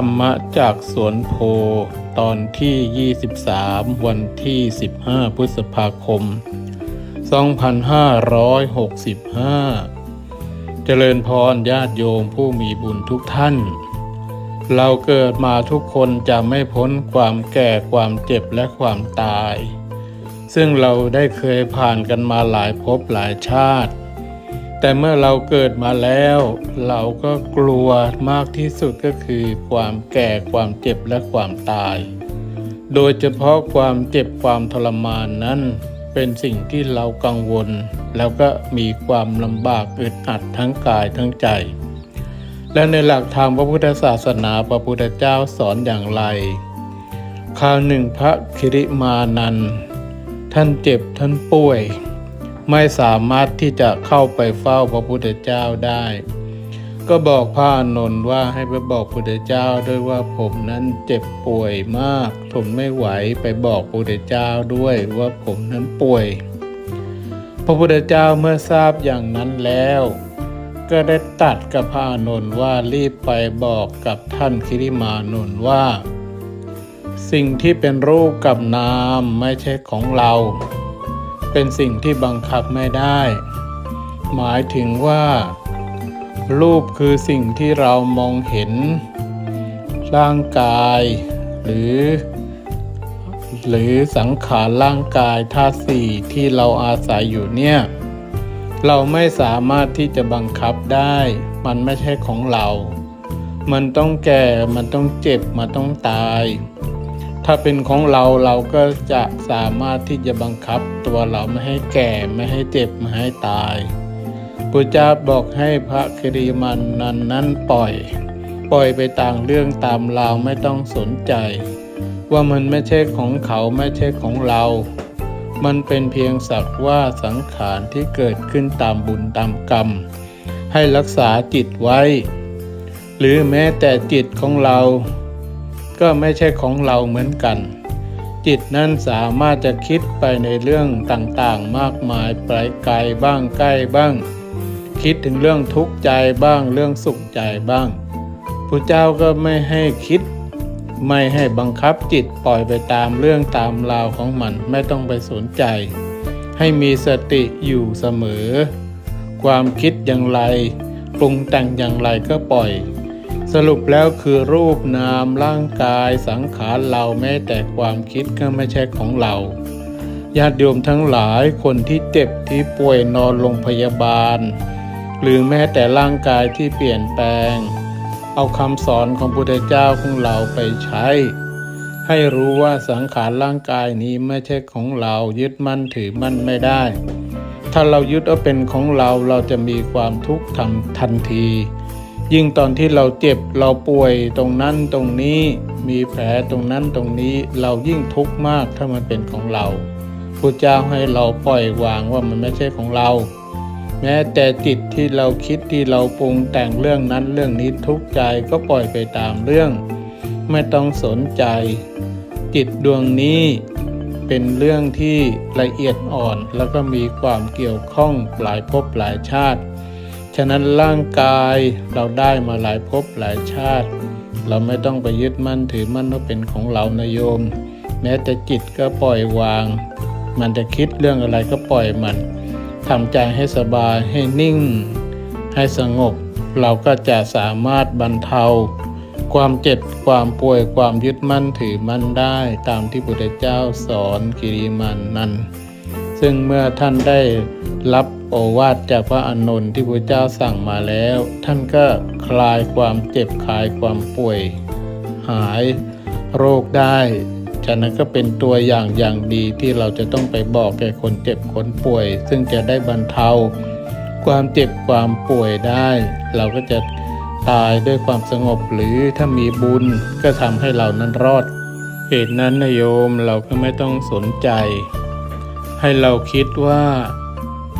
รรมะจากสวนโพตอนที่ 23 วันที่ 15 พฤษภาคม 2565 เจริญพรญาติโยมผู้มีบุญทุกท่าน เราเกิดมาทุกคนจะไม่พ้นความแก่ความเจ็บและความตาย ซึ่งเราได้เคยผ่านกันมาหลายภพหลายชาติ แต่เมื่อเราเกิดมาแล้ว เราก็กลัวมากที่สุดก็คือ ความแก่ความเจ็บและความตาย โดยเฉพาะความเจ็บความทรมานนั้น เป็นสิ่งที่เรากังวล แล้วก็มีความลำบากอึดอัดทั้งกายทั้งใจ และในหลักธรรมพระพุทธศาสนาพระพุทธเจ้าสอนอย่างไรคราวหนึ่งพระคิริมานันท์ท่านเจ็บท่านป่วย ไม่สามารถที่จะเข้าไปเฝ้าพระพุทธเจ้าได้ ก็บอกพระอานนท์ว่าให้ไปบอกพระพุทธเจ้าด้วยว่าผมนั้นเจ็บป่วยมากทนไม่ไหวไปบอกพระพุทธเจ้าด้วยว่าผมนั้นป่วย พระพุทธเจ้าเมื่อทราบอย่างนั้นแล้ว ก็ได้ตัดกับพระอานนท์ว่ารีบไปบอกกับท่านคิริมานนท์ว่า สิ่งที่เป็นรูปกับนามไม่ใช่ของเรา เป็นสิ่งที่บังคับไม่ได้ หมายถึงว่า รูปคือสิ่งที่เรามองเห็น ร่างกาย หรือ หรือสังขารร่างกายธาตุสี่ที่เราอาศัยอยู่เนี่ย เราไม่สามารถที่จะบังคับได้ มันไม่ใช่ของเรา มันต้องแก่ มันต้องเจ็บ มันต้องตาย ถ้าเป็นของเราเราก็จะสามารถที่จะบังคับตัวเราไม่ให้แก่ไม่ให้เจ็บไม่ให้ตายพุทธเจ้าบอกให้พระครีมันนั้นนั้นปล่อย ปล่อยไปต่างเรื่องตามราวไม่ต้องสนใจ ว่ามันไม่ใช่ของเขาไม่ใช่ของเรา มันเป็นเพียงสักว่าสังขารที่เกิดขึ้นตามบุญตามกรรม ให้รักษาจิตไว้ หรือแม้แต่จิตของเรา ก็ไม่ใช่ของเราเหมือนกัน จิตนั้นสามารถจะคิดไปในเรื่องต่างๆ มากมายไกลไกลบ้างใกล้บ้าง คิดถึงเรื่องทุกข์ใจบ้างเรื่องสุขใจบ้างพระเจ้าก็ไม่ให้คิด ไม่ให้บังคับจิตปล่อยไปตามเรื่องตามราวของมันไม่ต้องไปสนใจ ให้มีสติอยู่เสมอ ความคิดอย่างไร ปรุงแต่งอย่างไรก็ปล่อย สรุปแล้วคือรูปนามร่างกายสังขารเราแม้แต่ความคิดก็ไม่ใช่ของเราญาติโยมทั้งหลายคนที่เจ็บที่ป่วยนอนโรงพยาบาล หรือแม้แต่ร่างกายที่เปลี่ยนแปลง เอาคำสอนของพุทธเจ้าของเราไปใช้ ให้รู้ว่าสังขารร่างกายนี้ไม่ใช่ของเรายึดมั่นถือมั่นไม่ได้ ถ้าเรายึดเอาเป็นของเราเราจะมีความทุกข์ทำทันที ยิ่งตอนที่เราเจ็บเราป่วยตรงนั้นตรงนี้มีแผลตรงนั้นตรงนี้เรายิ่งทุกข์มากถ้ามันเป็นของเราพระเจ้าให้เราปล่อยวางว่ามันไม่ใช่ของเรา แม้แต่จิตที่เราคิดที่เราปรุงแต่งเรื่องนั้นเรื่องนี้ทุกข์ใจก็ปล่อยไปตามเรื่อง ไม่ต้องสนใจ จิตดวงนี้เป็นเรื่องที่ละเอียดอ่อนแล้วก็มีความเกี่ยวข้องหลายภพหลายชาติ ฉะนั้นร่างกายเราได้มาหลายภพหลายชาติ เราไม่ต้องไปยึดมั่นถือมั่นว่าเป็นของเรานะโยม แม้แต่จิตก็ปล่อยวาง มันจะคิดเรื่องอะไรก็ปล่อยมันทำใจให้สบายให้นิ่ง ให้สงบ เราก็จะสามารถบรรเทา ความเจ็บความป่วยความยึดมั่นถือมั่นได้ตามที่พระพุทธเจ้าสอนกิริมันนั้น ซึ่งเมื่อท่านได้รับ โอวาทจากพระอานนท์ที่พระเจ้าสั่งมาแล้ว ท่านก็คลายความเจ็บคลายความป่วย หายโรคได้ฉะนั้นก็เป็นตัวอย่างอย่างดีที่เราจะต้องไปบอกแก่คนเจ็บคนป่วย ซึ่งจะได้บรรเทา ความเจ็บความป่วยได้ เราก็จะตายด้วยความสงบหรือถ้ามีบุญก็ทำให้เรานั้นรอดเหตุนั้นนะโยมเราก็ไม่ต้องสนใจ ให้เราคิดว่า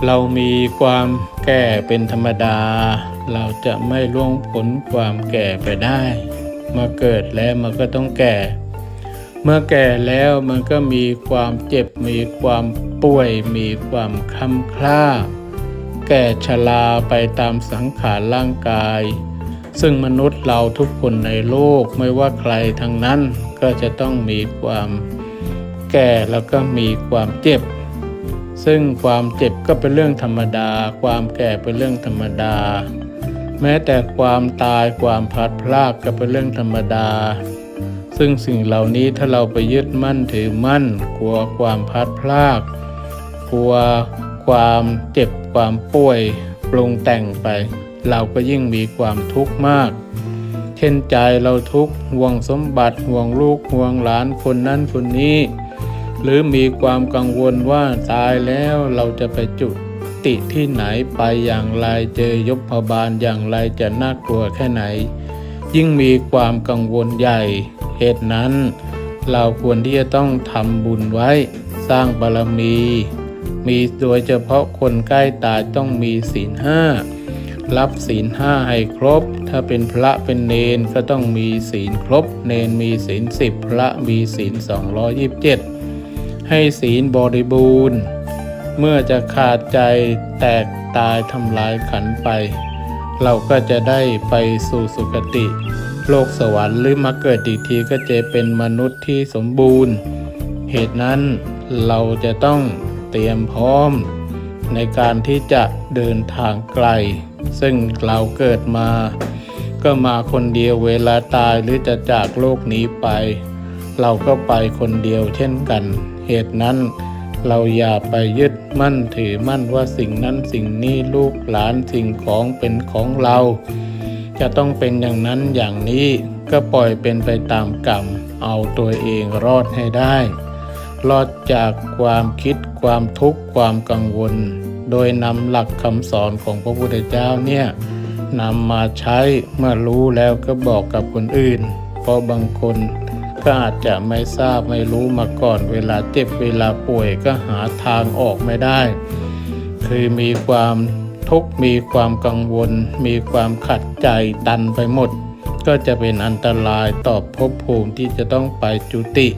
เรามีความแก่เป็นธรรมดา เราจะไม่ล่วงพ้นความแก่ไปได้มาเกิดแล้วมันก็ต้องแก่ เมื่อแก่แล้วมันก็มีความเจ็บ มีความป่วย มีความคำคล้า แก่ชราไปตามสังขารร่างกาย ซึ่งมนุษย์เราทุกคนในโลกไม่ว่าใครทั้งนั้นก็จะต้องมีความแก่แล้วก็มีความเจ็บ ซึ่งความเจ็บก็เป็นเรื่องธรรมดา ความแก่เป็นเรื่องธรรมดา แม้แต่ความตายความพัดพรากก็เป็นเรื่องธรรมดา ซึ่งสิ่งเหล่านี้ถ้าเราไปยึดมั่นถือมั่น กลัวความพัดพราก กลัวความเจ็บความป่วยปรุงแต่งไป เราก็ยิ่งมีความทุกข์มากเช่นใจเราทุกข์ห่วงสมบัติห่วงลูกห่วงหลานคนนั้นคนนี้ หรือมีความกังวลว่าตายแล้วเราจะไปจุติที่ไหนไปอย่างไรเจอยบพบาลอย่างไรจะน่ากลัวแค่ไหน ยิ่งมีความกังวลใหญ่ เหตุนั้น เราควรที่จะต้องทำบุญไว้ สร้างบารมี มีโดยเฉพาะคนใกล้ตายต้องมีศีลห้ารับศีลห้าให้ครบ ถ้าเป็นพระเป็นเนนก็ต้องมีศีลครบ เนนมีศีลสิบพระมีศีล227 ให้ศีลบริบูรณ์ เมื่อจะขาดใจแตกตายทำลายขันไป เราก็จะได้ไปสู่สุคติ โลกสวรรค์หรือมาเกิดอีกทีก็จะเป็นมนุษย์ที่สมบูรณ์ เหตุนั้นเราจะต้องเตรียมพร้อม ในการที่จะเดินทางไกล ซึ่งเราเกิดมา ก็มาคนเดียวเวลาตายหรือจะจากโลกนี้ไป เราก็ไปคนเดียวเช่นกัน เหตุนั้น เราอย่าไปยึดมั่นถือมั่นว่าสิ่งนั้นสิ่งนี้ลูกหลานสิ่งของเป็นของเรา จะต้องเป็นอย่างนั้นอย่างนี้ก็ปล่อยเป็นไปตามกรรม เอาตัวเองรอดให้ได้ รอดจากความคิดความทุกข์ความกังวล โดยนำหลักคำสอนของพระพุทธเจ้าเนี่ยนำมาใช้เมื่อรู้แล้วก็บอกกับคนอื่น เพราะบางคน ก็อาจจะไม่ทราบไม่รู้มาก่อน เวลาเจ็บเวลาป่วยก็หาทางออกไม่ได้ คือมีความทุกข์มีความกังวล มีความขัดใจตันไปหมด ก็จะเป็นอันตรายต่อภพภูมิที่จะต้องไปจุติ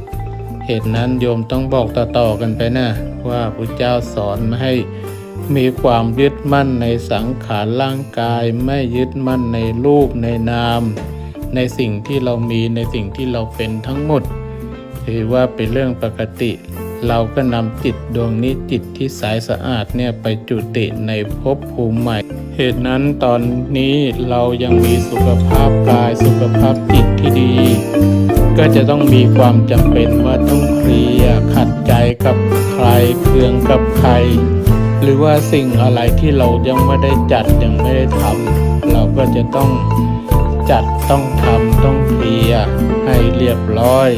เหตุนั้นโยมต้องบอกต่อๆกันไปนะว่าพระเจ้าสอนไม่ให้มีความยึดมั่นในสังขารร่างกาย ไม่ยึดมั่นในรูปในนาม ในสิ่งที่เรามีในสิ่งที่เราเป็นทั้งหมด ถือว่าเป็นเรื่องปกติ เราก็นำจิตดวงนี้จิตที่ใสสะอาดเนี่ยไปจุติในภพภูมิใหม่ เหตุนั้นตอนนี้เรายังมีสุขภาพกายสุขภาพจิตที่ดี ก็จะต้องมีความจำเป็นว่าต้องเคลียร์ขัดใจกับใครเคืองกับใคร หรือว่าสิ่งอะไรที่เรายังไม่ได้จัดยังไม่ได้ทำเราก็จะต้อง จัดต้องทำต้องเคลียร์ให้เรียบร้อย